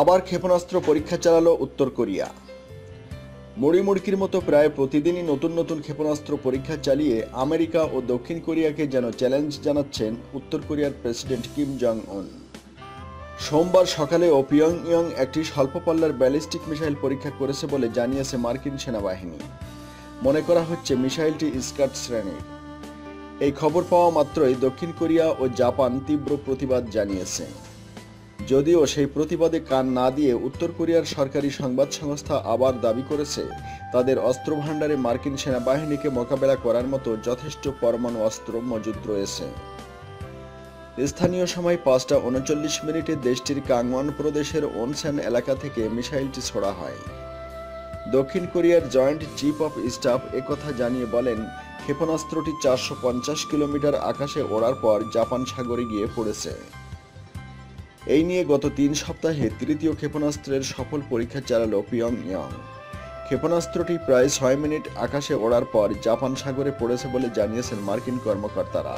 আবার ক্ষেপণাস্ত্র পরীক্ষা চালালো উত্তর কোরিয়া। মুড়ি মুড়কির মতো প্রায় প্রতিদিনই নতুন নতুন ক্ষেপণাস্ত্র পরীক্ষা চালিয়ে আমেরিকা ও দক্ষিণ কোরিয়াকে যেন চ্যালেঞ্জ জানাচ্ছেন উত্তর কোরিয়ার প্রেসিডেন্ট কিম জং উন সোমবার সকালে ও পিয়ংইয়ং একটি স্বল্প পাল্লার ব্যালিস্টিক মিসাইল পরীক্ষা করেছে বলে জানিয়েছে মার্কিন সেনাবাহিনী। মনে করা হচ্ছে মিসাইলটি স্কার্ট শ্রেণির। এই খবর পাওয়া মাত্রই দক্ষিণ কোরিয়া ও জাপান তীব্র প্রতিবাদ জানিয়েছে। যদিও সেই প্রতিবাদে কান না দিয়ে উত্তর কোরিয়ার সরকারি সংবাদ সংস্থা আবার দাবি করেছে, তাদের অস্ত্র ভাণ্ডারে মার্কিন সেনাবাহিনীকে মোকাবেলা করার মতো যথেষ্ট পরমাণু অস্ত্র মজুদ রয়েছে। স্থানীয় সময় পাঁচটা উনচল্লিশ মিনিটে দেশটির কাংওয়ান প্রদেশের ওনসেন এলাকা থেকে মিসাইলটি ছোড়া হয়। দক্ষিণ কোরিয়ার জয়েন্ট চিফ অফ স্টাফ একথা জানিয়ে বলেন, ক্ষেপণাস্ত্রটি চারশো পঞ্চাশ কিলোমিটার আকাশে ওড়ার পর জাপান সাগরে গিয়ে পড়েছে। এই নিয়ে গত তিন সপ্তাহে তৃতীয় ক্ষেপণাস্ত্রের সফল পরীক্ষা চালালো পিয়ং ইয়ং ক্ষেপণাস্ত্রটি প্রায় ছয় মিনিট আকাশে ওড়ার পর জাপান সাগরে পড়েছে বলে জানিয়েছেন মার্কিন কর্মকর্তারা।